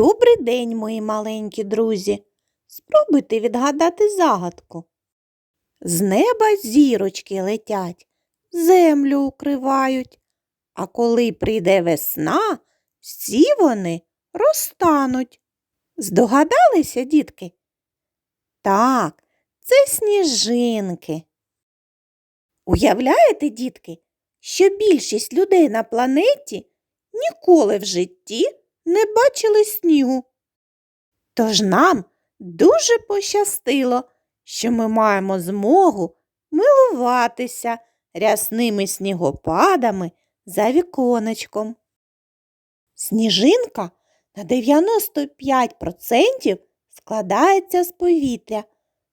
Добрий день, мої маленькі друзі. Спробуйте відгадати загадку. З неба зірочки летять, землю укривають, а коли прийде весна, всі вони розтануть. Здогадалися, дітки? Так, це сніжинки. Уявляєте, дітки, що більшість людей на планеті ніколи в житті не бачили снігу. Тож нам дуже пощастило, що ми маємо змогу милуватися рясними снігопадами за віконечком. Сніжинка на 95% складається з повітря.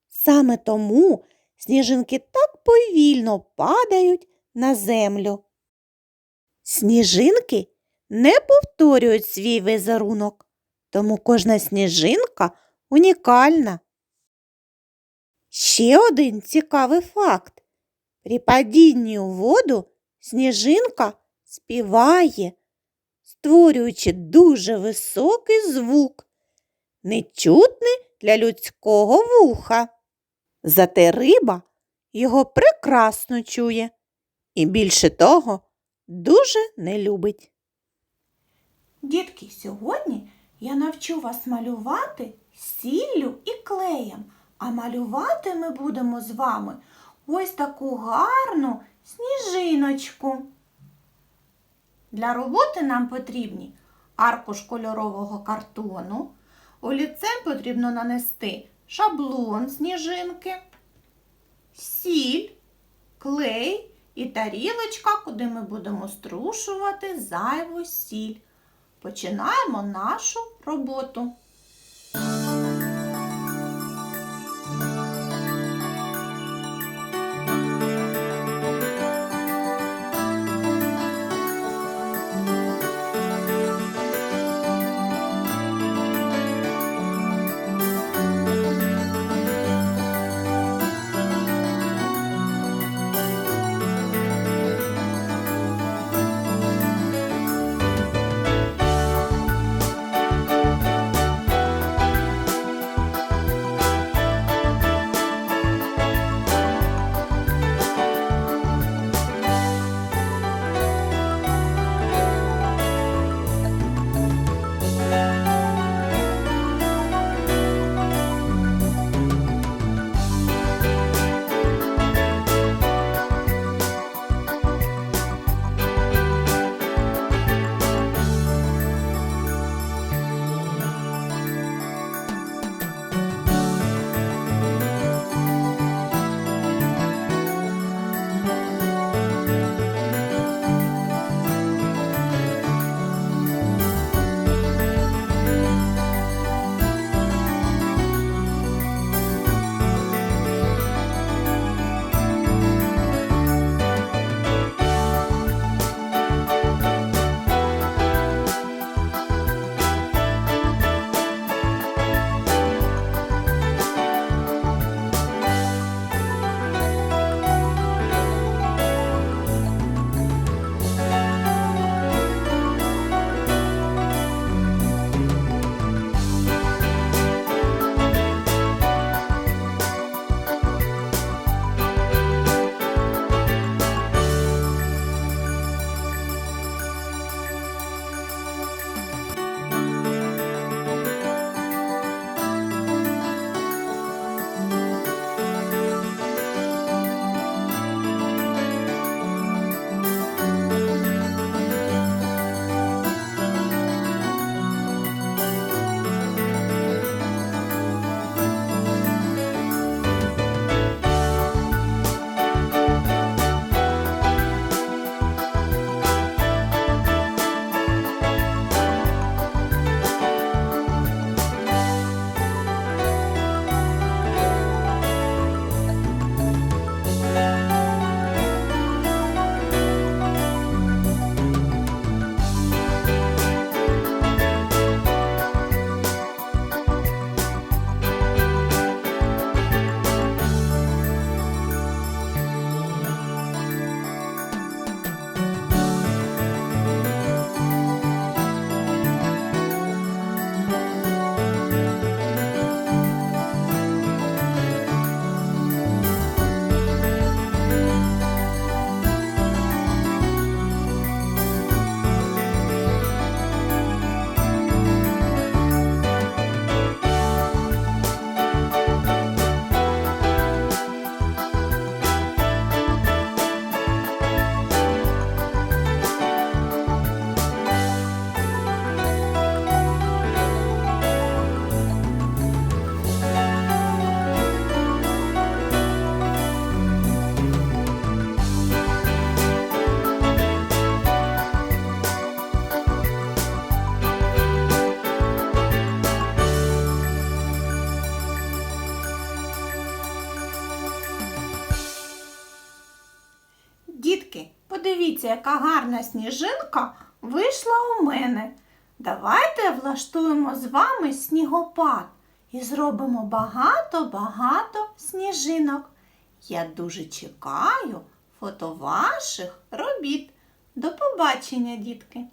Саме тому сніжинки так повільно падають на землю. Сніжинки не повторюють свій візерунок, тому кожна сніжинка унікальна. Ще один цікавий факт. При падінні у воду сніжинка співає, створюючи дуже високий звук, нечутний для людського вуха. Зате риба його прекрасно чує і більше того дуже не любить. Дітки, сьогодні я навчу вас малювати сіллю і клеєм. А малювати ми будемо з вами ось таку гарну сніжиночку. Для роботи нам потрібні аркуш кольорового картону. Олівцем потрібно нанести шаблон сніжинки, сіль, клей і тарілочка, куди ми будемо струшувати зайву сіль. Починаємо нашу роботу. Дітки, подивіться, яка гарна сніжинка вийшла у мене. Давайте влаштуємо з вами снігопад і зробимо багато-багато сніжинок. Я дуже чекаю фото ваших робіт. До побачення, дітки!